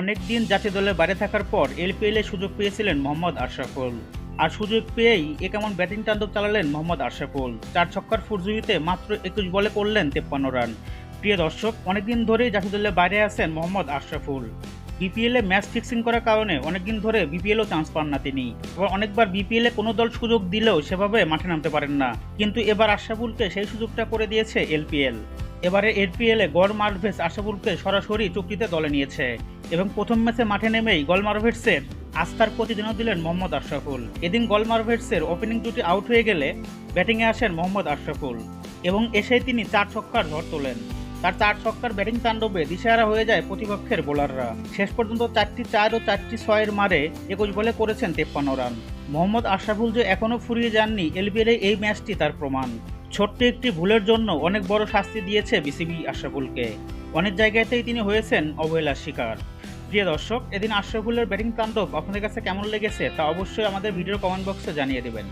অনেকদিন জাতীয় দলের বাইরে থাকার পর এলপিএলে সুযোগ পেয়েছিলেন মোহাম্মদ আশরাফুল। আর সুযোগ পেয়েই এ কেমন ব্যাটিং তাণ্ডব চালালেন মোহাম্মদ আশরাফুল। চার ছক্কার ফুরজুরিতে মাত্র একুশ বলে করলেন তেপ্পান্ন রান। প্রিয় দর্শক, অনেকদিন ধরেই জাতীয় দলের বাইরে আছেন মোহাম্মদ আশরাফুল। বিপিএলে ম্যাচ ফিক্সিং করার কারণে অনেকদিন ধরে বিপিএলও চান্স পান না তিনি। এবার অনেকবার বিপিএলে কোনো দল সুযোগ দিলেও সেভাবে মাঠে নামতে পারেন না। কিন্তু এবার আশরাফুলকে সেই সুযোগটা করে দিয়েছে এলপিএল। এবারে এলপিএলে গড় মার্ভেস আশরাফুলকে সরাসরি চুক্তিতে দলে নিয়েছে। এবং প্রথম ম্যাচে মাঠে নেমেই গল মার্ভেটসের আস্থার প্রতিদিনও দিলেন মোহাম্মদ আশরাফুল। এদিন গল মার্ভেটসের ওপেনিং জুটি আউট হয়ে গেলে ব্যাটিংয়ে আসেন মোহাম্মদ আশরাফুল এবং এসেই তিনি চার ছক্কার ঝড় তোলেন। তার চার ছক্কার ব্যাটিং তাণ্ডবে দিশেহারা হয়ে যায় প্রতিপক্ষের বোলাররা। শেষ পর্যন্ত চারটি চার ও চারটি ছয়ের মারে একুশ বলে করেছেন তেপ্পান্ন রান। মোহাম্মদ আশরাফুল যে এখনও ফুরিয়ে যাননি, এলবিএল এই ম্যাচটি তার প্রমাণ। ছোট্ট একটি ভুলের জন্য অনেক বড় শাস্তি দিয়েছে বিসিবি আশরাফুলকে। অনেক জায়গাতেই তিনি হয়েছেন অবহেলার শিকার। প্রিয় দর্শক, এদিন আশরাফুলের ব্যাটিং তাণ্ডব আপনাদের কাছে কেমন লেগেছে তা অবশ্যই আমাদের ভিডিওর কমেন্ট বক্সে জানিয়ে দেবেন।